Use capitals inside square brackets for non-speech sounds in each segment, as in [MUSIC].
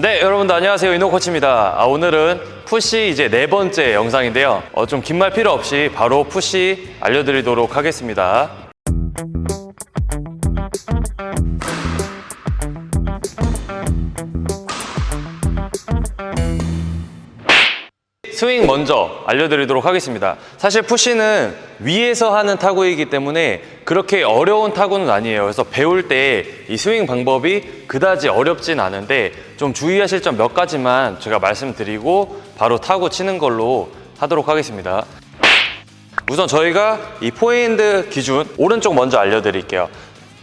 네, 여러분들 안녕하세요. 이노 코치입니다. 아, 오늘은 푸시 이제 네 번째 영상인데요. 어, 좀 긴 말 필요 없이 바로 푸시 알려드리도록 하겠습니다. 스윙 먼저 알려드리도록 하겠습니다. 사실 푸시는 위에서 하는 타구이기 때문에 그렇게 어려운 타구는 아니에요. 그래서 배울 때 이 스윙 방법이 그다지 어렵진 않은데 좀 주의하실 점 몇 가지만 제가 말씀드리고 바로 타구 치는 걸로 하도록 하겠습니다. 우선 저희가 이 포핸드 기준 오른쪽 먼저 알려드릴게요.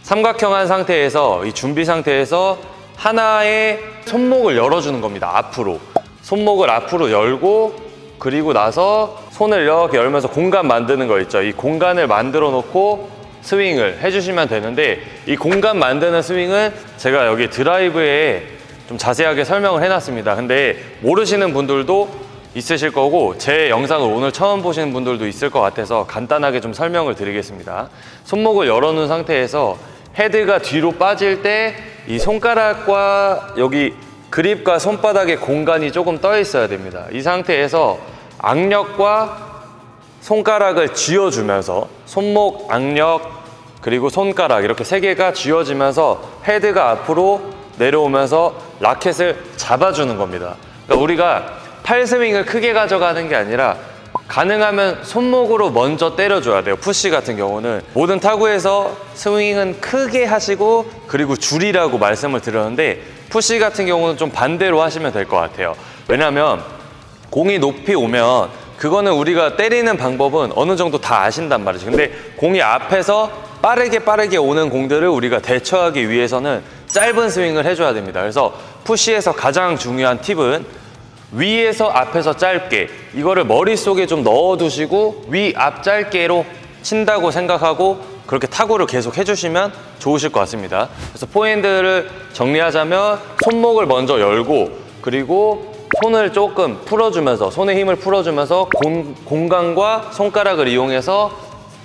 삼각형한 상태에서 이 준비 상태에서 하나의 손목을 열어주는 겁니다. 앞으로 손목을 앞으로 열고 그리고 나서 손을 이렇게 열면서 공간 만드는 거 있죠. 이 공간을 만들어 놓고 스윙을 해주시면 되는데 이 공간 만드는 스윙은 제가 여기 드라이브에 좀 자세하게 설명을 해놨습니다. 근데 모르시는 분들도 있으실 거고 제 영상을 오늘 처음 보시는 분들도 있을 것 같아서 간단하게 좀 설명을 드리겠습니다. 손목을 열어놓은 상태에서 헤드가 뒤로 빠질 때 이 손가락과 여기 그립과 손바닥의 공간이 조금 떠 있어야 됩니다. 이 상태에서 악력과 손가락을 쥐어주면서 손목, 악력, 그리고 손가락 이렇게 세 개가 쥐어지면서 헤드가 앞으로 내려오면서 라켓을 잡아주는 겁니다. 그러니까 우리가 팔 스윙을 크게 가져가는 게 아니라 가능하면 손목으로 먼저 때려줘야 돼요. 푸시 같은 경우는 모든 타구에서 스윙은 크게 하시고 그리고 줄이라고 말씀을 드렸는데 푸시 같은 경우는 좀 반대로 하시면 될 것 같아요. 왜냐하면 공이 높이 오면 그거는 우리가 때리는 방법은 어느 정도 다 아신단 말이죠. 근데 공이 앞에서 빠르게 빠르게 오는 공들을 우리가 대처하기 위해서는 짧은 스윙을 해줘야 됩니다. 그래서 푸시에서 가장 중요한 팁은 위에서 앞에서 짧게 이거를 머릿속에 좀 넣어두시고 위 앞 짧게로 친다고 생각하고 그렇게 타구를 계속 해주시면 좋으실 것 같습니다. 그래서 포핸드를 정리하자면 손목을 먼저 열고 그리고 손을 조금 풀어주면서 손의 힘을 풀어주면서 공, 공간과 손가락을 이용해서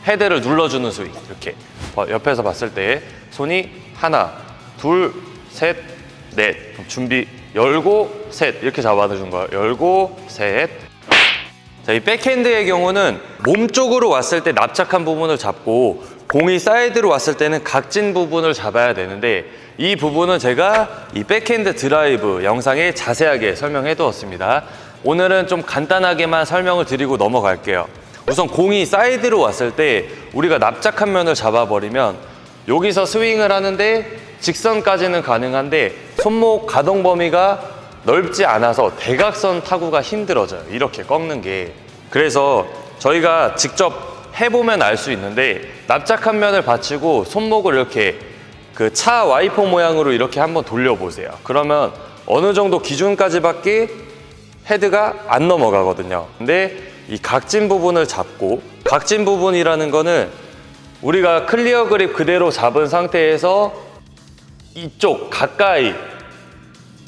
헤드를 눌러주는 스윙 이렇게. 어, 옆에서 봤을 때 손이 하나 둘셋넷. 준비 열고 셋. 이렇게 잡아주는 거예요. 열고 셋. 자, 이 백핸드의 경우는 몸 쪽으로 왔을 때 납작한 부분을 잡고 공이 사이드로 왔을 때는 각진 부분을 잡아야 되는데 이 부분은 제가 이 백핸드 드라이브 영상에 자세하게 설명해 두었습니다. 오늘은 좀 간단하게만 설명을 드리고 넘어갈게요. 우선 공이 사이드로 왔을 때 우리가 납작한 면을 잡아버리면 여기서 스윙을 하는데 직선까지는 가능한데 손목 가동 범위가 넓지 않아서 대각선 타구가 힘들어져요. 이렇게 꺾는 게. 그래서 저희가 직접 해보면 알 수 있는데 납작한 면을 받치고 손목을 이렇게 그 차 와이퍼 모양으로 이렇게 한번 돌려보세요. 그러면 어느 정도 기준까지밖에 헤드가 안 넘어가거든요. 근데 이 각진 부분을 잡고 각진 부분이라는 거는 우리가 클리어 그립 그대로 잡은 상태에서 이쪽 가까이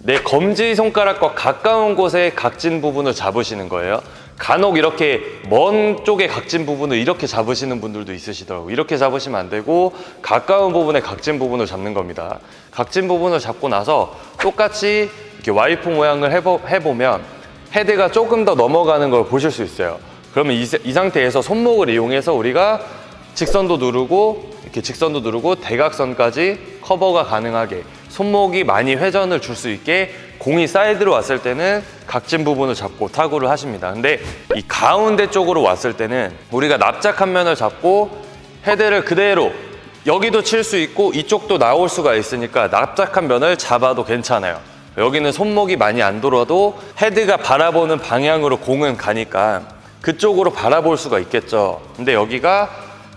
내 검지 손가락과 가까운 곳에 각진 부분을 잡으시는 거예요. 간혹 이렇게 먼 쪽에 각진 부분을 이렇게 잡으시는 분들도 있으시더라고요. 이렇게 잡으시면 안 되고 가까운 부분에 각진 부분을 잡는 겁니다. 각진 부분을 잡고 나서 똑같이 이렇게 와이프 모양을 해보, 해보면 헤드가 조금 더 넘어가는 걸 보실 수 있어요. 그러면 이, 이 상태에서 손목을 이용해서 우리가 직선도 누르고 이렇게 직선도 누르고 대각선까지 커버가 가능하게 손목이 많이 회전을 줄 수 있게 공이 사이드로 왔을 때는 각진 부분을 잡고 타구를 하십니다. 근데 이 가운데 쪽으로 왔을 때는 우리가 납작한 면을 잡고 헤드를 그대로 여기도 칠 수 있고 이쪽도 나올 수가 있으니까 납작한 면을 잡아도 괜찮아요. 여기는 손목이 많이 안 돌아도 헤드가 바라보는 방향으로 공은 가니까 그쪽으로 바라볼 수가 있겠죠. 근데 여기가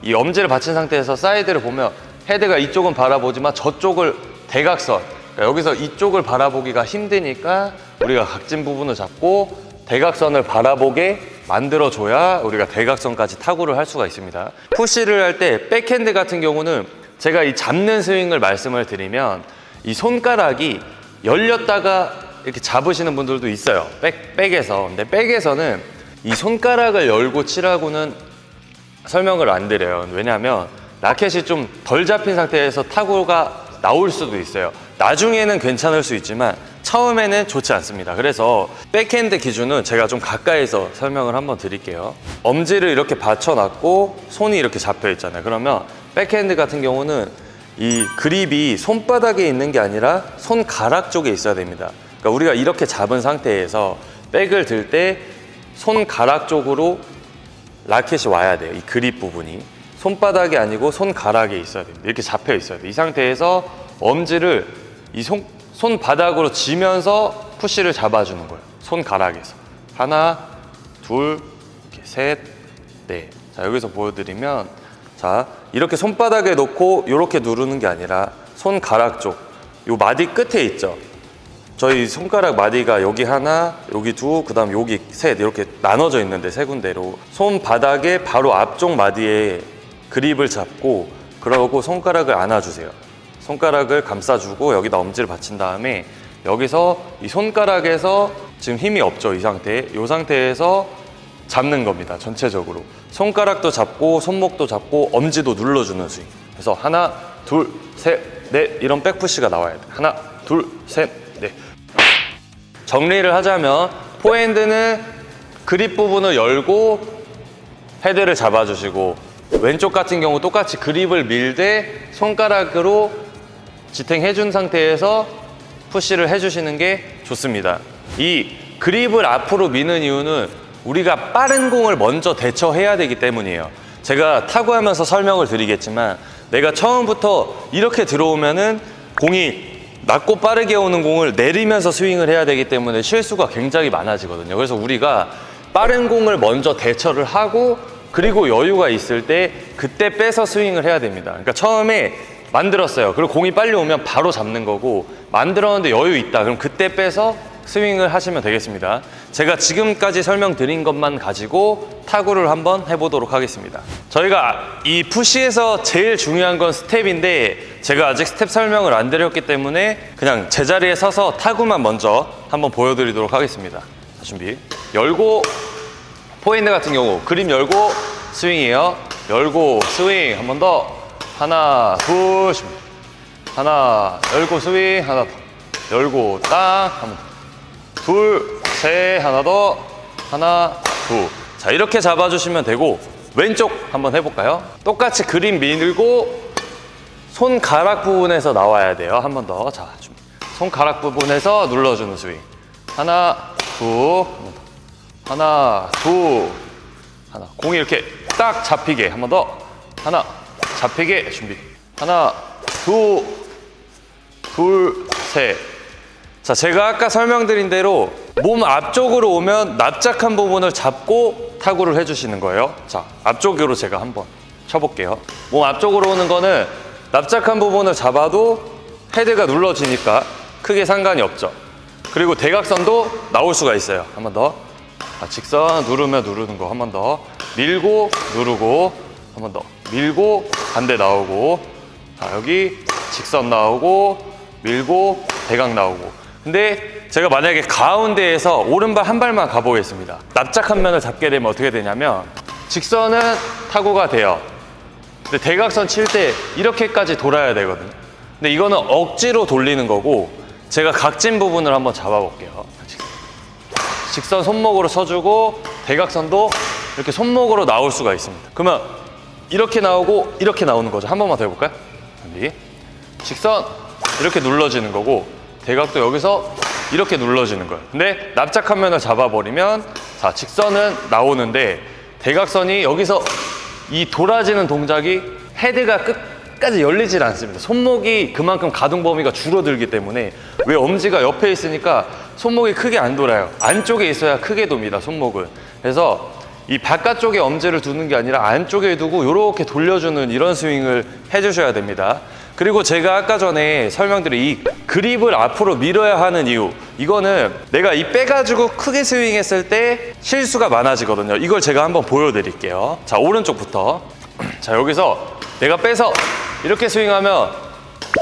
이 엄지를 받친 상태에서 사이드를 보면 헤드가 이쪽은 바라보지만 저쪽을 대각선 여기서 이쪽을 바라보기가 힘드니까 우리가 각진 부분을 잡고 대각선을 바라보게 만들어줘야 우리가 대각선까지 타구를 할 수가 있습니다. 푸시를 할 때 백핸드 같은 경우는 제가 이 잡는 스윙을 말씀을 드리면 이 손가락이 열렸다가 이렇게 잡으시는 분들도 있어요. 백, 백에서. 근데 백에서는 이 손가락을 열고 치라고는 설명을 안 드려요. 왜냐하면 라켓이 좀 덜 잡힌 상태에서 타구가 나올 수도 있어요. 나중에는 괜찮을 수 있지만 처음에는 좋지 않습니다. 그래서 백핸드 기준은 제가 좀 가까이서 설명을 한번 드릴게요. 엄지를 이렇게 받쳐놨고 손이 이렇게 잡혀 있잖아요. 그러면 백핸드 같은 경우는 이 그립이 손바닥에 있는 게 아니라 손가락 쪽에 있어야 됩니다. 그러니까 우리가 이렇게 잡은 상태에서 백을 들 때 손가락 쪽으로 라켓이 와야 돼요. 이 그립 부분이. 손바닥이 아니고 손가락에 있어야 됩니다. 이렇게 잡혀 있어야 돼요. 이 상태에서 엄지를 이 손, 손바닥으로 쥐면서 푸시를 잡아주는 거예요. 손가락에서. 하나, 둘, 셋, 넷. 자, 여기서 보여드리면 자, 이렇게 손바닥에 놓고 이렇게 누르는 게 아니라 손가락 쪽, 요 마디 끝에 있죠. 저희 손가락 마디가 여기 하나, 여기 두, 그 다음 여기 셋 이렇게 나눠져 있는데 세 군데로 손바닥의 바로 앞쪽 마디에 그립을 잡고 그러고 손가락을 안아주세요. 손가락을 감싸주고 여기다 엄지를 받친 다음에 여기서 이 손가락에서 지금 힘이 없죠 이 상태. 이 상태에서 잡는 겁니다 전체적으로. 손가락도 잡고 손목도 잡고 엄지도 눌러주는 스윙. 그래서 하나, 둘, 셋, 넷 이런 백푸시가 나와야 돼. 하나, 둘, 셋, 넷. 정리를 하자면 포핸드는 그립 부분을 열고 헤드를 잡아주시고 왼쪽 같은 경우 똑같이 그립을 밀되 손가락으로 지탱해 준 상태에서 푸시를 해주시는 게 좋습니다. 이 그립을 앞으로 미는 이유는 우리가 빠른 공을 먼저 대처해야 되기 때문이에요. 제가 타구하면서 설명을 드리겠지만 내가 처음부터 이렇게 들어오면은 공이 낮고 빠르게 오는 공을 내리면서 스윙을 해야 되기 때문에 실수가 굉장히 많아지거든요. 그래서 우리가 빠른 공을 먼저 대처를 하고 그리고 여유가 있을 때 그때 빼서 스윙을 해야 됩니다. 그러니까 처음에 만들었어요. 그리고 공이 빨리 오면 바로 잡는 거고 만들었는데 여유 있다. 그럼 그때 빼서 스윙을 하시면 되겠습니다. 제가 지금까지 설명드린 것만 가지고 타구를 한번 해보도록 하겠습니다. 저희가 이 푸시에서 제일 중요한 건 스텝인데 제가 아직 스텝 설명을 안 드렸기 때문에 그냥 제자리에 서서 타구만 먼저 한번 보여드리도록 하겠습니다. 자, 준비. 열고 포핸드 같은 경우 그림 열고 스윙이에요. 열고 스윙 한 번 더. 하나, 둘, 십. 하나, 열고 스윙 하나 더. 열고 딱한번 더. 둘, 셋, 하나 더, 하나, 둘. 자, 이렇게 잡아주시면 되고, 왼쪽 한번 해볼까요? 똑같이 그림 밀고, 손가락 부분에서 나와야 돼요. 한 번 더. 자. 손가락 부분에서 눌러주는 스윙. 하나, 더. 하나, 둘, 하나. 공이 이렇게 딱 잡히게. 한 번 더. 하나, 잡히게. 준비. 하나, 둘, 둘, 셋. 자, 제가 아까 설명드린 대로 몸 앞쪽으로 오면 납작한 부분을 잡고 타구를 해주시는 거예요. 자, 앞쪽으로 제가 한번 쳐볼게요. 몸 앞쪽으로 오는 거는 납작한 부분을 잡아도 헤드가 눌러지니까 크게 상관이 없죠. 그리고 대각선도 나올 수가 있어요. 한 번 더. 아, 직선 누르면 누르는 거 한 번 더. 밀고 누르고 한 번 더. 밀고 반대 나오고. 자, 여기 직선 나오고 밀고 대각 나오고. 근데 제가 만약에 가운데에서 오른발 한 발만 가보겠습니다. 납작한 면을 잡게 되면 어떻게 되냐면 직선은 타구가 돼요. 근데 대각선 칠 때 이렇게까지 돌아야 되거든요. 근데 이거는 억지로 돌리는 거고 제가 각진 부분을 한번 잡아볼게요. 직선 손목으로 쳐주고 대각선도 이렇게 손목으로 나올 수가 있습니다. 그러면 이렇게 나오고 이렇게 나오는 거죠. 한 번만 더 해볼까요? 준비. 직선 이렇게 눌러지는 거고 대각도 여기서 이렇게 눌러지는 거예요. 근데 납작한 면을 잡아버리면 자 직선은 나오는데 대각선이 여기서 이 돌아지는 동작이 헤드가 끝까지 열리질 않습니다. 손목이 그만큼 가동 범위가 줄어들기 때문에 왜 엄지가 옆에 있으니까 손목이 크게 안 돌아요. 안쪽에 있어야 크게 돕니다. 손목은. 그래서 이 바깥쪽에 엄지를 두는 게 아니라 안쪽에 두고 이렇게 돌려주는 이런 스윙을 해주셔야 됩니다. 그리고 제가 아까 전에 설명드린 이 그립을 앞으로 밀어야 하는 이유 이거는 내가 이 빼가지고 크게 스윙했을 때 실수가 많아지거든요. 이걸 제가 한번 보여드릴게요. 자 오른쪽부터. [CLEARS THROAT] 자 여기서 내가 빼서 이렇게 스윙하면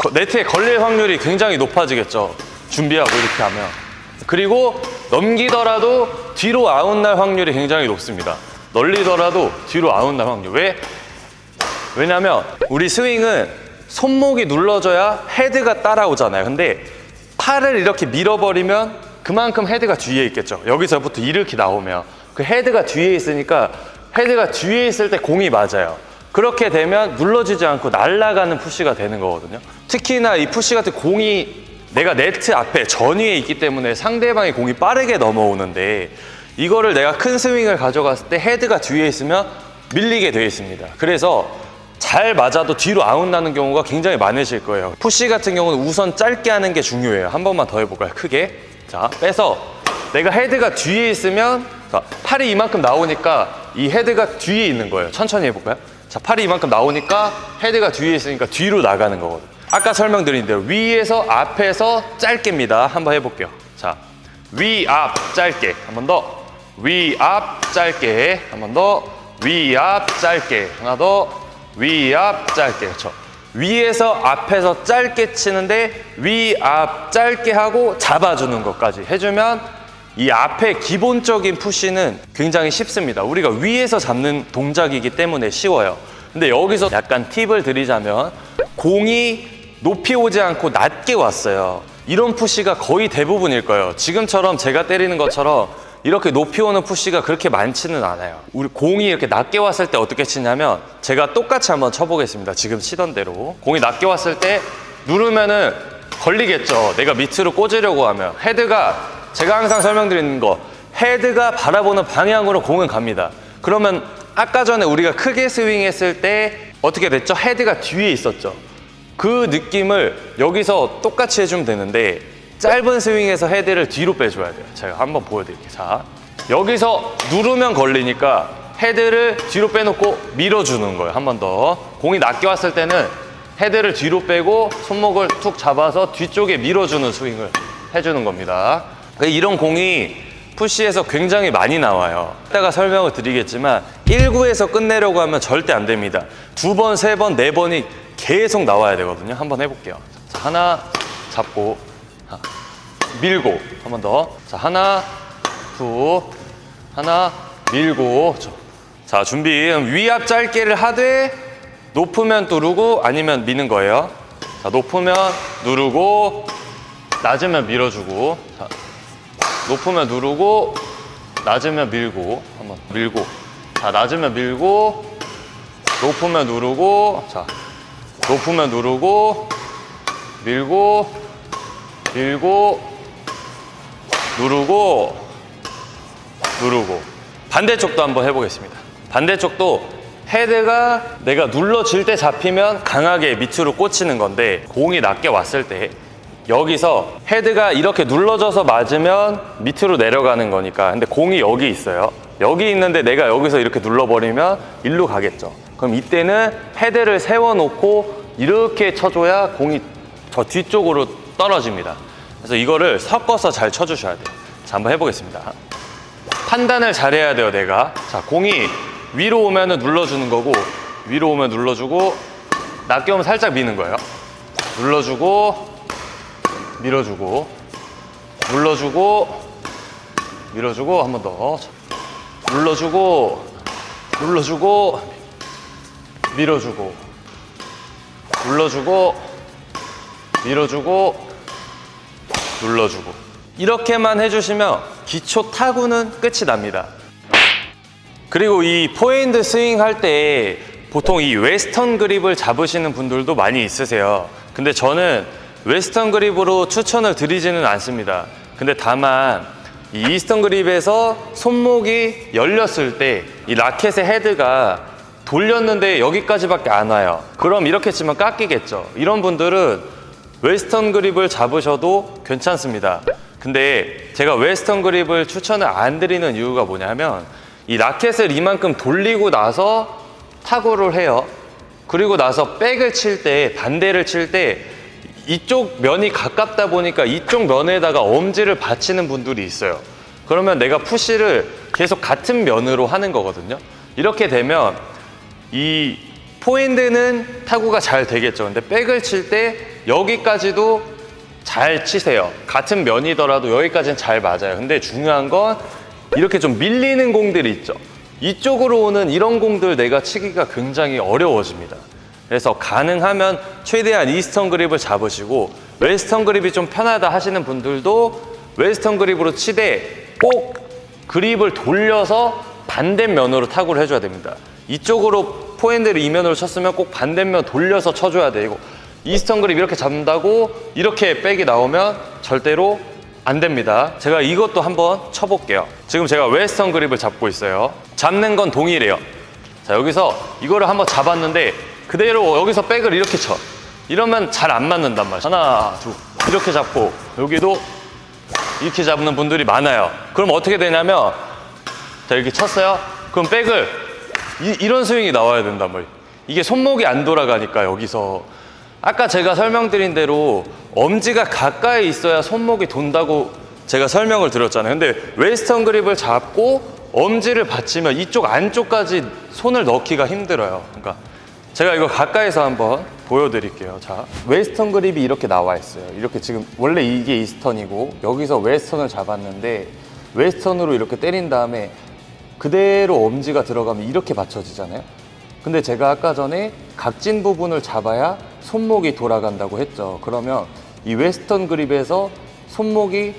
거- 네트에 걸릴 확률이 굉장히 높아지겠죠. 준비하고 이렇게 하면 그리고 넘기더라도 뒤로 아웃날 확률이 굉장히 높습니다 널리더라도 뒤로 아웃날 확률 왜? 왜냐면 우리 스윙은 손목이 눌러져야 헤드가 따라오잖아요. 근데 팔을 이렇게 밀어버리면 그만큼 헤드가 뒤에 있겠죠. 여기서부터 이렇게 나오면 그 헤드가 뒤에 있으니까 헤드가 뒤에 있을 때 공이 맞아요. 그렇게 되면 눌러지지 않고 날아가는 푸시가 되는 거거든요. 특히나 이 푸시 같은 공이 내가 네트 앞에 전위에 있기 때문에 상대방의 공이 빠르게 넘어오는데 이거를 내가 큰 스윙을 가져갔을 때 헤드가 뒤에 있으면 밀리게 되어 있습니다. 그래서 잘 맞아도 뒤로 아웃 나는 경우가 굉장히 많으실 거예요. 푸시 같은 경우는 우선 짧게 하는 게 중요해요. 한 번만 더 해볼까요? 크게. 자, 빼서 내가 헤드가 뒤에 있으면 자, 팔이 이만큼 나오니까 이 헤드가 뒤에 있는 거예요. 천천히 해볼까요? 자, 팔이 이만큼 나오니까 헤드가 뒤에 있으니까 뒤로 나가는 거거든요. 아까 설명드린 대로 위에서 앞에서 짧게입니다. 한번 해볼게요. 자, 위, 앞, 짧게. 한 번 더. 위, 앞, 짧게. 한 번 더. 위, 앞, 짧게. 하나 더. 위, 앞, 짧게. 그렇죠. 위에서 앞에서 짧게 치는데 위, 앞, 짧게 하고 잡아주는 것까지 해주면 이 앞에 기본적인 푸시는 굉장히 쉽습니다. 우리가 위에서 잡는 동작이기 때문에 쉬워요. 근데 여기서 약간 팁을 드리자면 공이 높이 오지 않고 낮게 왔어요. 이런 푸시가 거의 대부분일 거예요. 지금처럼 제가 때리는 것처럼 이렇게 높이 오는 푸시가 그렇게 많지는 않아요. 우리 공이 이렇게 낮게 왔을 때 어떻게 치냐면 제가 똑같이 한번 쳐보겠습니다. 지금 치던 대로. 공이 낮게 왔을 때 누르면은 걸리겠죠. 내가 밑으로 꽂으려고 하면. 헤드가 제가 항상 설명드리는 거 헤드가 바라보는 방향으로 공은 갑니다. 그러면 아까 전에 우리가 크게 스윙했을 때 어떻게 됐죠? 헤드가 뒤에 있었죠. 그 느낌을 여기서 똑같이 해주면 되는데 짧은 스윙에서 헤드를 뒤로 빼줘야 돼요. 제가 한번 보여드릴게요. 자, 여기서 누르면 걸리니까 헤드를 뒤로 빼놓고 밀어주는 거예요. 한 번 더. 공이 낮게 왔을 때는 헤드를 뒤로 빼고 손목을 툭 잡아서 뒤쪽에 밀어주는 스윙을 해주는 겁니다. 이런 공이 푸시에서 굉장히 많이 나와요. 이따가 설명을 드리겠지만 1구에서 끝내려고 하면 절대 안 됩니다. 두 번, 세 번, 네 번이 계속 나와야 되거든요. 한번 해볼게요. 자, 하나 잡고 하, 밀고 한 번 더. 자 하나 두 하나 밀고 저. 자 준비 위압 짧게를 하되 높으면 누르고 아니면 미는 거예요. 자 높으면 누르고 낮으면 밀어주고 자, 높으면 누르고 낮으면 밀고 한번 밀고 자 낮으면 밀고 높으면 누르고 자 높으면 누르고 밀고 밀고 누르고 누르고. 반대쪽도 한번 해보겠습니다. 반대쪽도 헤드가 내가 눌러질 때 잡히면 강하게 밑으로 꽂히는 건데 공이 낮게 왔을 때 여기서 헤드가 이렇게 눌러져서 맞으면 밑으로 내려가는 거니까. 근데 공이 여기 있어요. 여기 있는데 내가 여기서 이렇게 눌러버리면 일로 가겠죠 그럼 이때는 헤드를 세워놓고 이렇게 쳐줘야 공이 저 뒤쪽으로 떨어집니다. 그래서 이거를 섞어서 잘 쳐주셔야 돼요. 자 한번 해보겠습니다. 판단을 잘해야 돼요 내가. 자 공이 위로 오면은 눌러주는 거고 위로 오면 눌러주고 낮게 오면 살짝 미는 거예요. 눌러주고 밀어주고 눌러주고 밀어주고 한 번 더. 눌러주고 눌러주고 밀어주고 눌러주고 밀어주고 눌러주고 이렇게만 해주시면 기초 타구는 끝이 납니다 그리고 이 포핸드 스윙 할 때 보통 이 웨스턴 그립을 잡으시는 분들도 많이 있으세요. 근데 저는 웨스턴 그립으로 추천을 드리지는 않습니다. 근데 다만 이 이스턴 그립에서 손목이 열렸을 때 이 라켓의 헤드가 돌렸는데 여기까지밖에 안 와요. 그럼 이렇게 치면 깎이겠죠. 이런 분들은 웨스턴 그립을 잡으셔도 괜찮습니다. 근데 제가 웨스턴 그립을 추천을 안 드리는 이유가 뭐냐면 이 라켓을 이만큼 돌리고 나서 타구를 해요. 그리고 나서 백을 칠 때, 반대를 칠 때 이쪽 면이 가깝다 보니까 이쪽 면에다가 엄지를 받치는 분들이 있어요. 그러면 내가 푸시를 계속 같은 면으로 하는 거거든요. 이렇게 되면 이 포핸드는 타구가 잘 되겠죠. 근데 백을 칠 때 여기까지도 잘 치세요. 같은 면이더라도 여기까지는 잘 맞아요. 근데 중요한 건 이렇게 좀 밀리는 공들이 있죠. 이쪽으로 오는 이런 공들 내가 치기가 굉장히 어려워집니다. 그래서 가능하면 최대한 이스턴 그립을 잡으시고 웨스턴 그립이 좀 편하다 하시는 분들도 웨스턴 그립으로 치되 꼭 그립을 돌려서 반대면으로 타구를 해줘야 됩니다. 이쪽으로 포핸드를 이면으로 쳤으면 꼭 반대면 돌려서 쳐줘야 돼. 이거 이스턴 그립 이렇게 잡는다고 이렇게 백이 나오면 절대로 안 됩니다. 제가 이것도 한번 쳐볼게요. 지금 제가 웨스턴 그립을 잡고 있어요. 잡는 건 동일해요. 자, 여기서 이거를 한번 잡았는데 그대로 여기서 백을 이렇게 쳐. 이러면 잘 안 맞는단 말이야. 하나, 둘. 이렇게 잡고 여기도 이렇게 잡는 분들이 많아요. 그럼 어떻게 되냐면 자, 이렇게 쳤어요. 그럼 백을 이, 런 스윙이 나와야 된단 말이에요. 이게 손목이 안 돌아가니까 여기서 아까 제가 설명드린 대로 엄지가 가까이 있어야 손목이 돈다고 제가 설명을 드렸잖아요. 근데 웨스턴 그립을 잡고 엄지를 받치면 이쪽 안쪽까지 손을 넣기가 힘들어요. 그러니까 제가 이거 가까이서 한번 보여드릴게요. 자, 웨스턴 그립이 이렇게 나와 있어요. 이렇게 지금 원래 이게 이스턴이고 여기서 웨스턴을 잡았는데 웨스턴으로 이렇게 때린 다음에 그대로 엄지가 들어가면 이렇게 받쳐지잖아요. 근데 제가 아까 전에 각진 부분을 잡아야 손목이 돌아간다고 했죠. 그러면 이 웨스턴 그립에서 손목이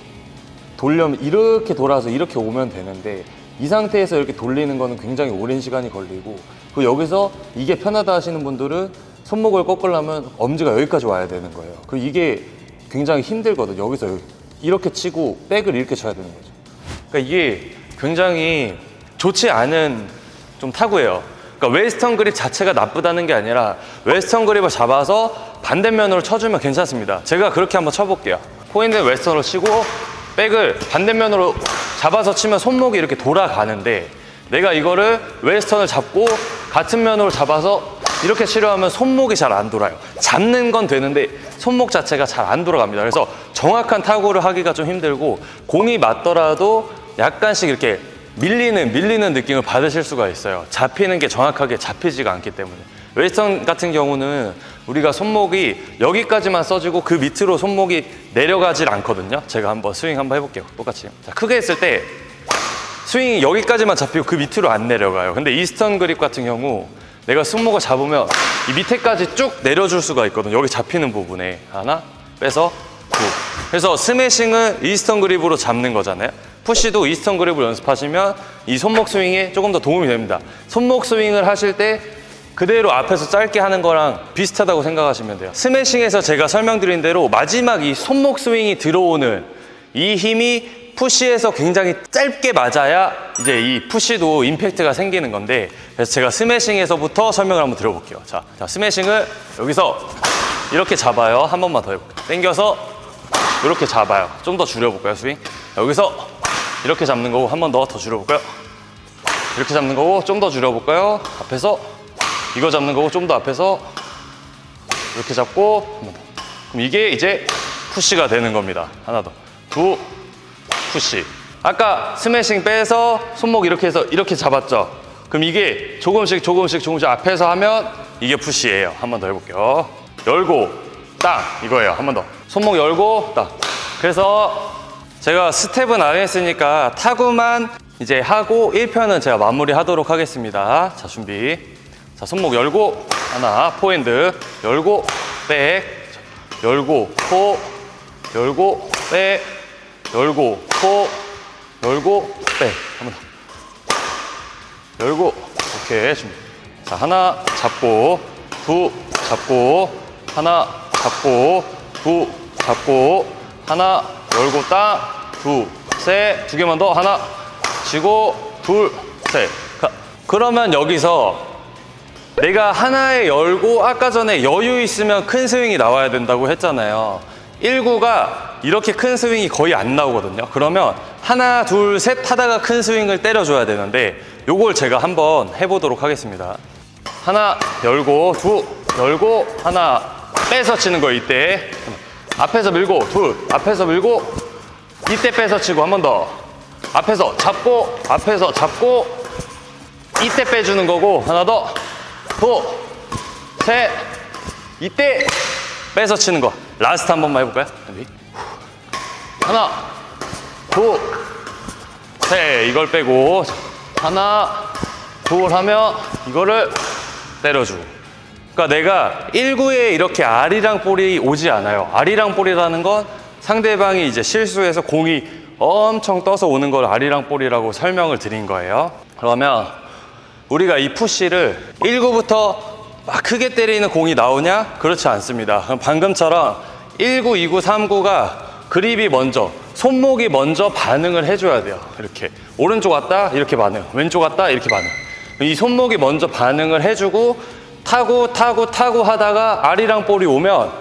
돌려면 이렇게 돌아서 이렇게 오면 되는데 이 상태에서 이렇게 돌리는 거는 굉장히 오랜 시간이 걸리고 그 여기서 이게 편하다 하시는 분들은 손목을 꺾으려면 엄지가 여기까지 와야 되는 거예요. 그 이게 굉장히 힘들거든요. 여기서 여기. 이렇게 치고 백을 이렇게 쳐야 되는 거죠. 그러니까 이게 굉장히 좋지 않은 좀 타구예요. 그러니까 웨스턴 그립 자체가 나쁘다는 게 아니라 웨스턴 그립을 잡아서 반대면으로 쳐주면 괜찮습니다. 제가 그렇게 한번 쳐볼게요. 포인트 웨스턴으로 치고 백을 반대면으로 잡아서 치면 손목이 이렇게 돌아가는데 내가 이거를 웨스턴을 잡고 같은 면으로 잡아서 이렇게 치려 하면 손목이 잘 안 돌아요. 잡는 건 되는데 손목 자체가 잘 안 돌아갑니다. 그래서 정확한 타구를 하기가 좀 힘들고 공이 맞더라도 약간씩 이렇게 밀리는 밀리는 느낌을 받으실 수가 있어요. 잡히는 게 정확하게 잡히지가 않기 때문에. 웨스턴 같은 경우는 우리가 손목이 여기까지만 써지고 그 밑으로 손목이 내려가질 않거든요. 제가 한번 스윙 한번 해볼게요. 똑같이. 자, 크게 했을 때 스윙이 여기까지만 잡히고 그 밑으로 안 내려가요. 근데 이스턴 그립 같은 경우 내가 손목을 잡으면 이 밑에까지 쭉 내려줄 수가 있거든요. 여기 잡히는 부분에 하나 빼서 두. 그래서 스매싱은 이스턴 그립으로 잡는 거잖아요. 푸시도 이스턴 그립을 연습하시면 이 손목 스윙에 조금 더 도움이 됩니다. 손목 스윙을 하실 때 그대로 앞에서 짧게 하는 거랑 비슷하다고 생각하시면 돼요. 스매싱에서 제가 설명드린 대로 마지막 이 손목 스윙이 들어오는 이 힘이 푸시에서 굉장히 짧게 맞아야 이제 이 푸시도 임팩트가 생기는 건데 그래서 제가 스매싱에서부터 설명을 한번 드려볼게요. 자, 자 스매싱을 여기서 이렇게 잡아요. 한 번만 더 해볼게요. 당겨서 이렇게 잡아요. 좀 더 줄여볼까요, 스윙? 여기서 이렇게 잡는 거고 한 번 더 더 줄여볼까요? 이렇게 잡는 거고 좀 더 줄여볼까요? 앞에서 이거 잡는 거고 좀 더 앞에서 이렇게 잡고 한 번 더. 그럼 이게 이제 푸시가 되는 겁니다. 하나 더. 두 푸시. 아까 스매싱 빼서 손목 이렇게 해서 이렇게 잡았죠. 그럼 이게 조금씩 조금씩 조금씩 앞에서 하면 이게 푸시예요. 한 번 더 해볼게요. 열고 딱 이거예요. 한 번 더. 손목 열고 딱. 그래서 제가 스텝은 안 했으니까 타구만 이제 하고 1편은 제가 마무리 하도록 하겠습니다. 자, 준비. 자, 손목 열고, 하나, 포핸드, 열고, 백, 열고, 포, 열고, 백, 열고, 포, 열고, 백. 한 번 더. 열고, 오케이. 준비. 자, 하나 잡고, 두 잡고, 하나 잡고, 두 잡고, 하나 열고 딱, 두, 셋, 두 개만 더, 하나 쥐고, 둘, 셋. 가. 그러면 여기서 내가 하나에 열고 아까 전에 여유 있으면 큰 스윙이 나와야 된다고 했잖아요. 1구가 이렇게 큰 스윙이 거의 안 나오거든요. 그러면 하나, 둘, 셋 하다가 큰 스윙을 때려줘야 되는데 요걸 제가 한번 해보도록 하겠습니다. 하나 열고 두 열고 하나 빼서 치는 거 이때 앞에서 밀고 둘. 앞에서 밀고 이때 빼서 치고 한 번 더. 앞에서 잡고 앞에서 잡고 이때 빼주는 거고 하나 더둘셋 이때 빼서 치는 거. 라스트 한 번만 해볼까요? 하나. 둘셋 이걸 빼고. 하나. 둘 하면 이거를 때려주고 그러니까 내가 1구에 이렇게 아리랑 볼이 오지 않아요. 아리랑 볼이라는 건 상대방이 이제 실수해서 공이 엄청 떠서 오는 걸 아리랑 볼이라고 설명을 드린 거예요. 그러면 우리가 이 푸시를 1구부터 막 크게 때리는 공이 나오냐? 그렇지 않습니다. 그럼 방금처럼 1구, 2구, 3구가 그립이 먼저, 손목이 먼저 반응을 해줘야 돼요. 이렇게. 오른쪽 왔다, 이렇게 반응. 왼쪽 왔다, 이렇게 반응. 이 손목이 먼저 반응을 해주고 타고, 타고, 타고 하다가 아리랑 볼이 오면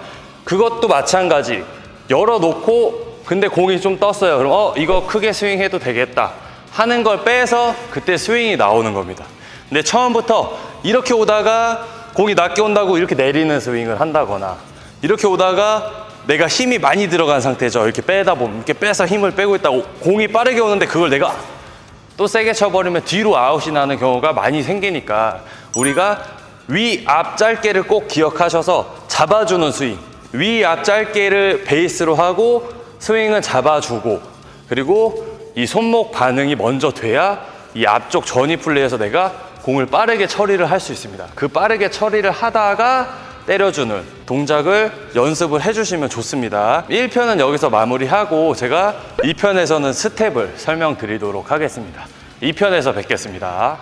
그것도 마찬가지. 열어놓고 근데 공이 좀 떴어요. 그럼 어, 이거 크게 스윙해도 되겠다. 하는 걸 빼서 그때 스윙이 나오는 겁니다. 근데 처음부터 이렇게 오다가 공이 낮게 온다고 이렇게 내리는 스윙을 한다거나 이렇게 오다가 내가 힘이 많이 들어간 상태죠. 이렇게 빼다 보면 이렇게 빼서 힘을 빼고 있다. 고 공이 빠르게 오는데 그걸 내가 또 세게 쳐버리면 뒤로 아웃이 나는 경우가 많이 생기니까 우리가 위, 앞 짧게를 꼭 기억하셔서 잡아주는 스윙. 위, 앞 짧게를 베이스로 하고 스윙은 잡아주고 그리고 이 손목 반응이 먼저 돼야 이 앞쪽 전위 플레이에서 내가 공을 빠르게 처리를 할 수 있습니다. 그 빠르게 처리를 하다가 때려주는 동작을 연습을 해주시면 좋습니다. 1편은 여기서 마무리하고 제가 2편에서는 스텝을 설명드리도록 하겠습니다. 2편에서 뵙겠습니다.